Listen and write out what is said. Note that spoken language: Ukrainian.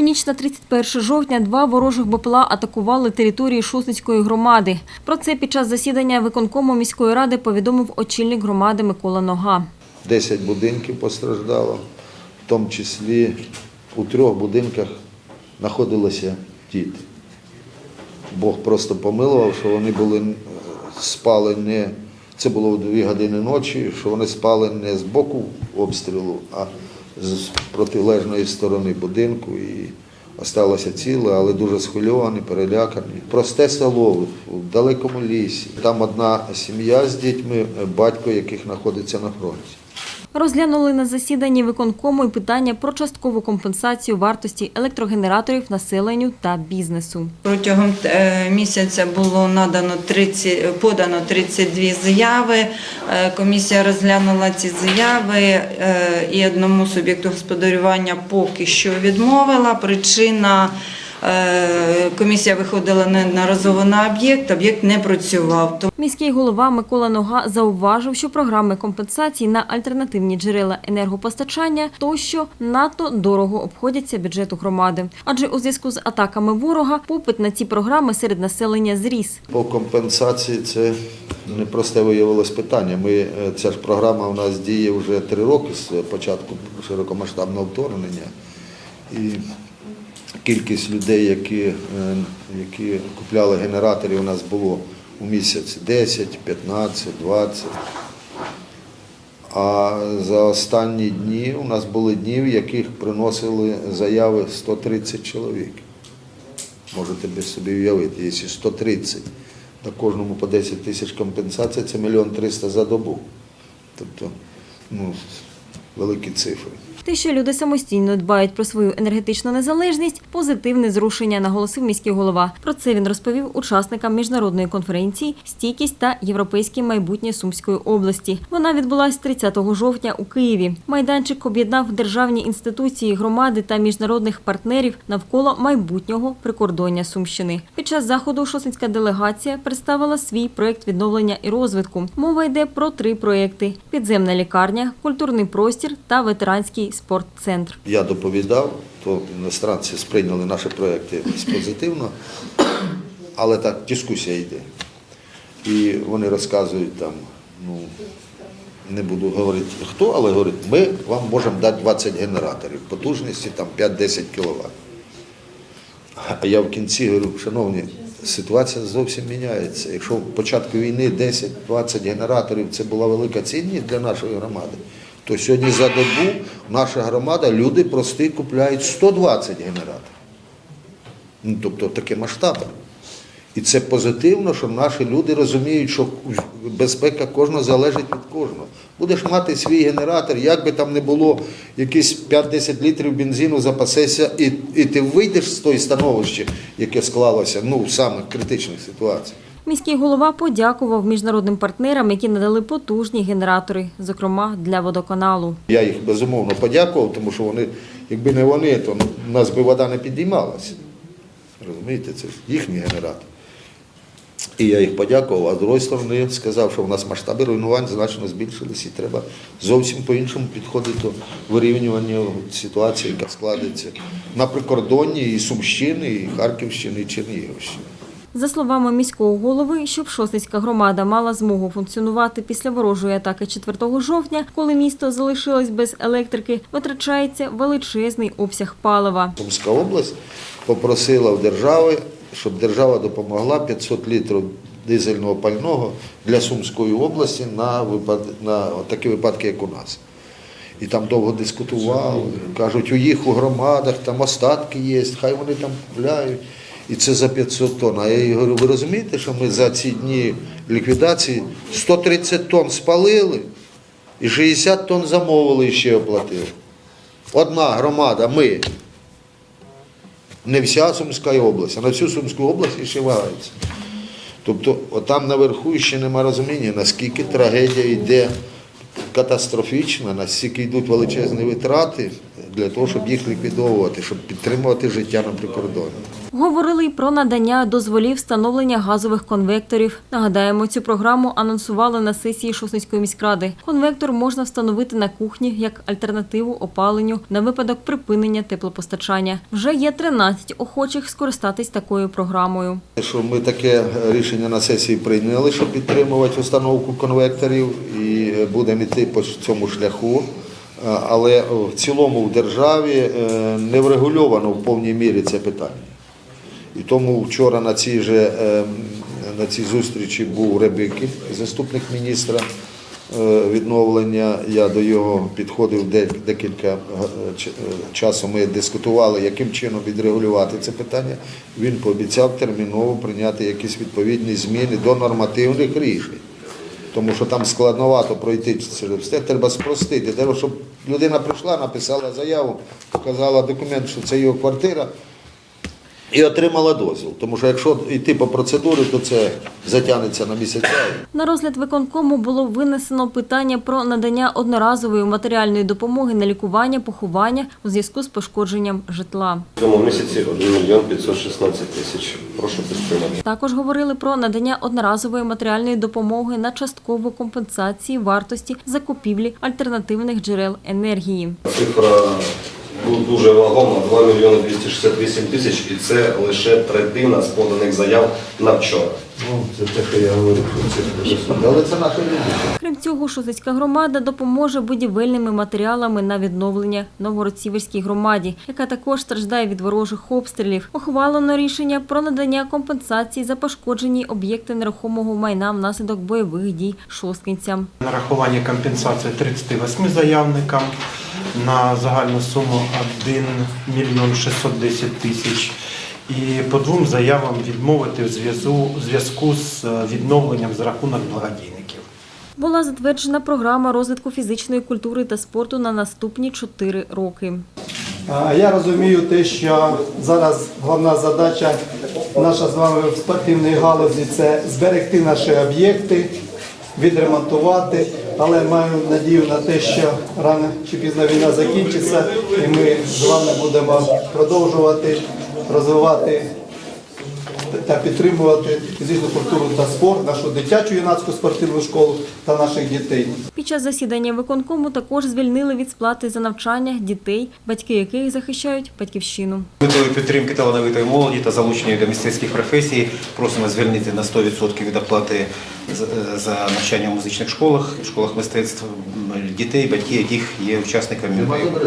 Ніч на 31 жовтня два ворожих БПЛА атакували території Шосницької громади. Про це під час засідання виконкому міської ради повідомив очільник громади Микола Нога. 10 будинків постраждало, в тому числі у трьох будинках знаходилися діти. Бог просто помилував, що вони були е, спали не це було в 2 години ночі, що вони спали не з боку обстрілу, а з протилежної сторони будинку. І осталося ціле, але дуже схвильовані, перелякані. Просте село в далекому лісі. Там одна сім'я з дітьми, батько яких знаходиться на фронті. Розглянули на засіданні виконкому і питання про часткову компенсацію вартості електрогенераторів населенню та бізнесу. Протягом е, місяця було надано 30, подано 32 заяви. Е, Комісія розглянула ці заяви е, і одному суб'єкту господарювання поки що відмовила. Причина комісія виходила неодноразово на об'єкт, об'єкт не працював. Міський голова Микола Нога зауважив, що програми компенсації на альтернативні джерела енергопостачання тощо надто дорого обходяться бюджету громади. Адже у зв'язку з атаками ворога попит на ці програми серед населення зріс. По компенсації це непросте виявилось питання. Ми, е, ця ж програма у нас діє вже три роки з початку широкомасштабного вторгнення. І кількість людей, які, е, які купляли генератори, у нас було у місяць 10, 15, 20. А за останні дні у нас були дні, в яких приносили заяви 130 чоловік. Можете собі уявити, якщо 130, на кожному по 10 тисяч компенсація, це мільйон 300 за добу. Тобто, ну, великі цифри. Те, що люди самостійно дбають про свою енергетичну незалежність, позитивне зрушення, наголосив міський голова. Про це він розповів учасникам міжнародної конференції Стійкість та європейське майбутнє Сумської області. Вона відбулась 30 жовтня у Києві. Майданчик об'єднав державні інституції, громади та міжнародних партнерів навколо майбутнього прикордоння Сумщини. Під час заходу шосинська делегація представила свій проект відновлення і розвитку. Мова йде про три проекти: підземна лікарня, культурний простір та ветеранський спортцентр. Я доповідав, то іностранці сприйняли наші проекти позитивно, але так дискусія йде. І вони розказують там, ну не буду говорити хто, але говорять, ми вам можемо дати 20 генераторів, потужності там 5-10 кВт. А я в кінці говорю, шановні, ситуація зовсім міняється. Якщо в початку війни 10-20 генераторів це була велика цінність для нашої громади, то сьогодні за добу наша громада, люди прості купляють 120 генераторів. Ну, тобто таке масштабне. І це позитивно, що наші люди розуміють, що безпека кожного залежить від кожного. Будеш мати свій генератор, як би там не було, якісь 5-10 літрів бензину запасешся, і, і ти вийдеш з того становища, яке склалося ну, в самих критичних ситуаціях. Міський голова подякував міжнародним партнерам, які надали потужні генератори, зокрема для водоканалу. Я їх безумовно подякував, тому що вони, якби не вони, то в нас би вода не підіймалася. Розумієте, це їхній генератор. І я їх подякував, а з іншої сторони сказав, що в нас масштаби руйнувань значно збільшились і треба зовсім по-іншому підходити до вирівнювання ситуації, яка складеться на прикордонні і Сумщини, і Харківщини, і Чернігівщини. За словами міського голови, щоб Шосницька громада мала змогу функціонувати після ворожої атаки 4 жовтня, коли місто залишилось без електрики, витрачається величезний обсяг палива. Сумська область попросила в держави, щоб держава допомогла 500 літрів дизельного пального для Сумської області на, випад... на такі випадки, як у нас. І там довго дискутували, кажуть, у їх у громадах там остатки є, хай вони там купляють. І це за 500 тонн. А я їй говорю, ви розумієте, що ми за ці дні ліквідації 130 тонн спалили і 60 тонн замовили і ще оплатили. Одна громада, ми. Не вся Сумська область, а на всю Сумську область ще вагається. Тобто, отам наверху ще нема розуміння, наскільки трагедія йде катастрофічна, настільки йдуть величезні витрати для того, щоб їх ліквідовувати, щоб підтримувати життя на прикордоні. Говорили й про надання дозволів встановлення газових конвекторів. Нагадаємо, цю програму анонсували на сесії Шосницької міськради. Конвектор можна встановити на кухні як альтернативу опаленню на випадок припинення теплопостачання. Вже є 13 охочих скористатись такою програмою. Що ми таке рішення на сесії прийняли, щоб підтримувати установку конвекторів, і будемо йти по цьому шляху. Е, Але в цілому в державі е, не врегульовано в повній мірі це питання. І тому вчора на цій же е, на цій зустрічі був Ребикін, заступник міністра відновлення. Я до його підходив декілька часу. Ми дискутували, яким чином відрегулювати це питання. Він пообіцяв терміново прийняти якісь відповідні зміни до нормативних рішень. Тому що там складновато пройти через все, треба спростити. Треба, щоб людина прийшла, написала заяву, показала документ, що це його квартира, і отримала дозвіл. Тому що якщо йти по процедурі, то це затягнеться на місяця. На розгляд виконкому було винесено питання про надання одноразової матеріальної допомоги на лікування, поховання у зв'язку з пошкодженням житла. В цьому місяці 1 мільйон 516 тисяч. Прошу підтримати. Також говорили про надання одноразової матеріальної допомоги на часткову компенсації вартості закупівлі альтернативних джерел енергії. Цифра дуже вагома 2 мільйони 268 тисяч, і це лише третина з поданих заяв на вчора. Ну, це те, що я говорю, це Але це наші люди. Крім цього, Шосицька громада допоможе будівельними матеріалами на відновлення Новгород-Сіверській громаді, яка також страждає від ворожих обстрілів. Ухвалено рішення про надання компенсації за пошкоджені об'єкти нерухомого майна внаслідок бойових дій шосткинцям. Нарахування компенсації 38 заявникам на загальну суму 1 мільйон 610 тисяч. І по двом заявам відмовити в зв'язку зв'язку з е, відновленням за рахунок благодійників. Була затверджена програма розвитку фізичної культури та спорту на наступні чотири роки. Я розумію те, що зараз головна задача наша з вами в спортивній галузі це зберегти наші об'єкти, відремонтувати, але маю надію на те, що рано чи пізно війна закінчиться, і ми з вами будемо продовжувати розвивати та підтримувати фізичну культуру та спорт, нашу дитячу юнацьку спортивну школу та наших дітей. Під час засідання виконкому також звільнили від сплати за навчання дітей, батьки яких захищають батьківщину. Метою підтримки талановитої молоді та залучення до мистецьких професій просимо звільнити на 100% від оплати за- за навчання в музичних школах, в школах мистецтв дітей, батьки, яких є учасниками бойових.